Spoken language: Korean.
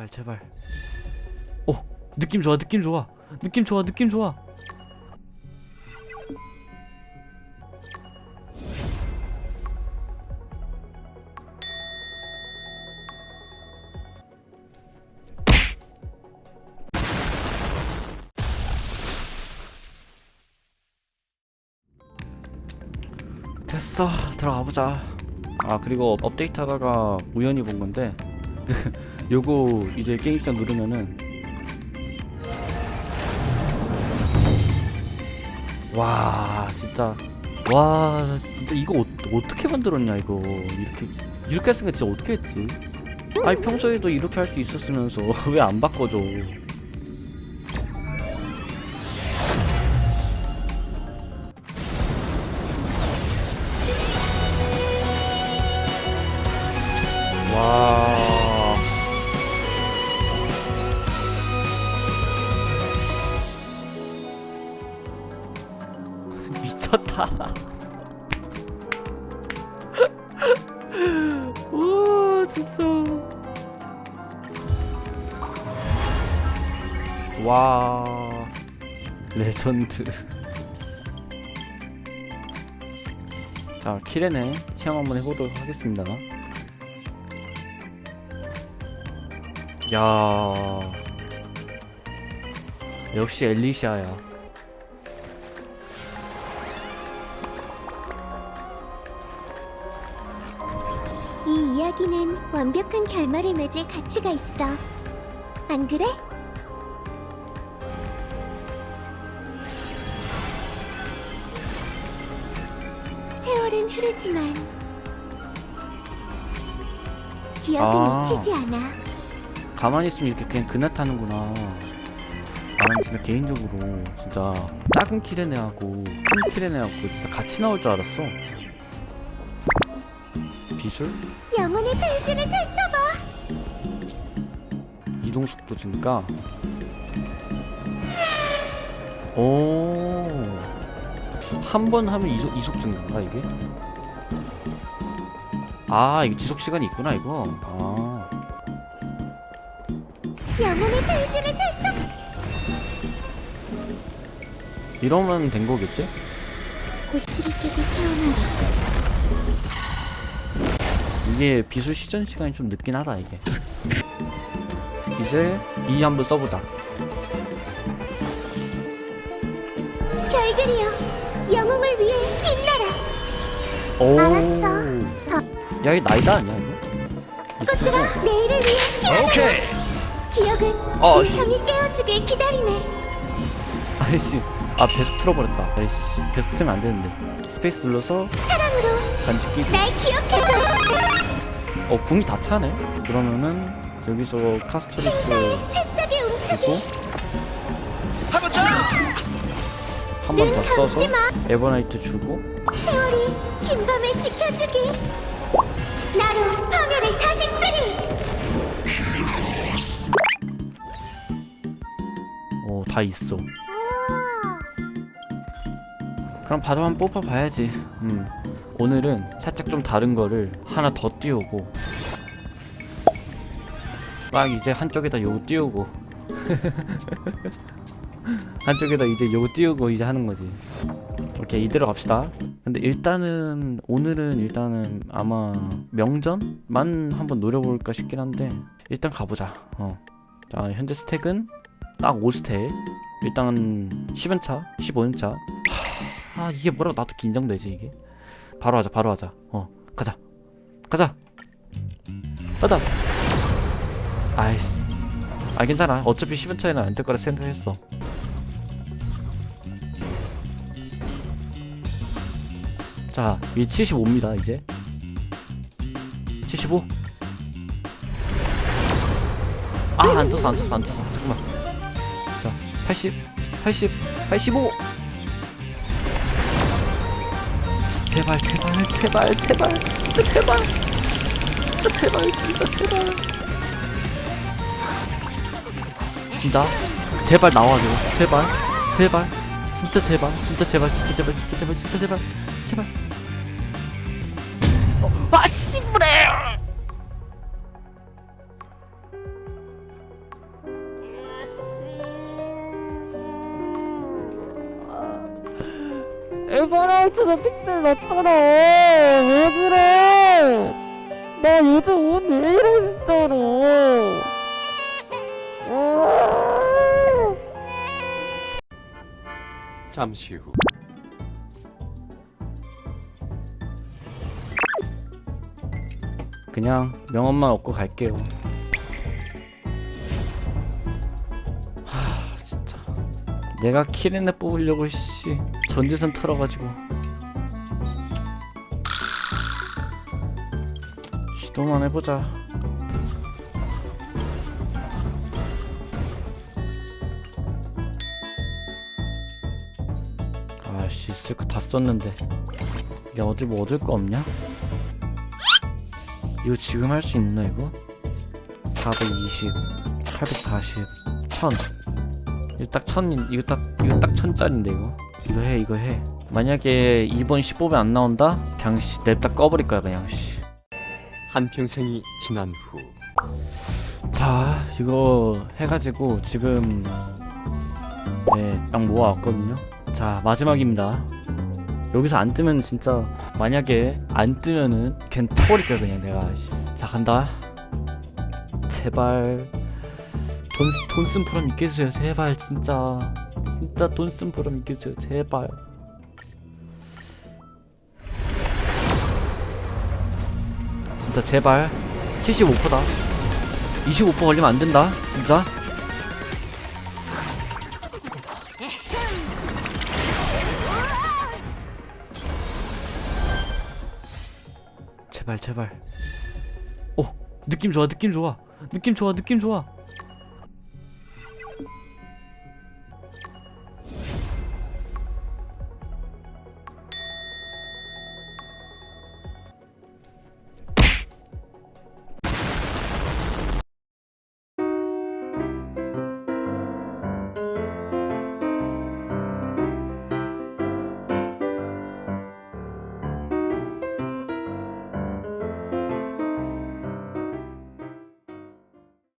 제발 제발. 오 느낌 좋아 느낌 좋아. 느낌 좋아 느낌 좋아. 됐어 들어가 보자. 아 그리고 업데이트 하다가 우연히 본 건데 요거 이제 게임장 누르면은. 와 진짜. 와 진짜 이거 어, 어떻게 만들었냐 이거. 이렇게 이렇게 했으니까 진짜 어떻게 했지? 아니 평소에도 이렇게 할 수 있었으면서 왜 안 바꿔줘? 와 와 레전드. 자 키레네 체험 한번 해보도록 하겠습니다. 야 역시 엘리시아야. 이 이야기는 완벽한 결말을 맺을 가치가 있어. 안 그래? 세월은 흐르지만 기억은 아. 잊히지 않아. 가만히 있으면 이렇게 그냥 그날 타는구나. 나는 진짜 개인적으로 진짜 작은 키레네하고 큰 키레네하고 진짜 같이 나올 줄 알았어. 비술? 영혼의 페이지를 펼쳐봐. 이동 속도 증가. 오. 한 번 하면 이속, 이속 증가인가 이게? 아, 이거 지속 시간이 있구나 이거. 아. 영혼의 페이지를 펼쳐. 이러면 된 거겠지? 고치를 깨고 태어나라. 이게 비술 시전 시간이 좀 늦긴 하다 이게 이제 이 한번 써보자 별들이여, 영웅을 위해 빛나라. 오 알았어. 야 이게 나이다 아니야 이거? 있어 꽃들아, 내일을 위해 피어나. 오케이 기억은 어, 이성이 깨워주길 기다리네. 아이씨 아 배속 틀어버렸다 아이씨 배속 틀면 안 되는데 스페이스 눌러서 사랑으로 간지 끼고 날 기억해줘. 어 궁이 다 차네 그러면은 여기서 카스토리스 새싹의 움직임. 주고 한 번 더 써서. 에버나이트 주고 세월이 긴 밤을 지켜주길. 나로 파멸을 다시 쓰리. 어다 있어 그럼 바로 한번 뽑아봐야지. 음. 오늘은 살짝 좀 다른 거를 하나 더 띄우고 막 이제 한쪽에다 요거 띄우고 한쪽에다 이제 요거 띄우고 이제 하는 거지. 오케이 이대로 갑시다. 근데 일단은 오늘은 일단은 아마 명전만 한번 노려볼까 싶긴 한데 일단 가보자. 어. 자 현재 스택은 딱 5스택. 일단 10연차, 15연차. 아 이게 뭐라고 나도 긴장되지 이게 바로 하자 바로 하자 어 가자 가자 가자 아이씨 아 괜찮아 어차피 10분 차이는 안 될 거라 생각했어 자 이게 75입니다 이제. 75 아, 안 떴어, 안 떴어, 안 떴어. 잠깐만. 자, 80, 80, 85. 제발 제발 제발 제발. 진짜 제발. 진짜 제발 진짜 제발. 진짜? 제발 나와줘. 제발 제발. 진짜 제발 진짜 제발 진짜 제발 진짜 제발 진짜 제발 제발 제발. 어, 아 씨부레. 에버라이트가 픽들 나타나 왜 그래? 나 요즘 옷왜 이래 진짜로. 잠시 후. 그냥 명언만 얻고 갈게요. 하 진짜 내가 키렌에 뽑으려고 씨 전지선 털어가지고 시도만 해보자. 아씨 쓸 거 다 썼는데 야 어디 뭐 얻을 거 없냐? 이거 지금 할 수 있나 이거? 420 840 1000 이거 딱 1000, 이거 딱 이거 딱 1000짜리인데 이거 이거 해 이거 해 만약에 이번 15배 안 나온다? 그냥 씨 냅다 꺼버릴 거야 그냥 씨. 한평생이 지난 후자 이거 해가지고 지금 네딱 모아왔거든요 자 마지막입니다 여기서 안 뜨면 진짜 만약에 안 뜨면은 걘 터버릴 거야 그냥 내가 씨. 자 간다 제발 돈, 돈쓴 프로 해주세요 제발 진짜 진짜 돈쓴 프로 해주세요 제발 진짜 제발 75%다 25% 걸리면 안 된다. 진짜. 제발 제발. 오 느낌 좋아 느낌 좋아 느낌 좋아 느낌 좋아.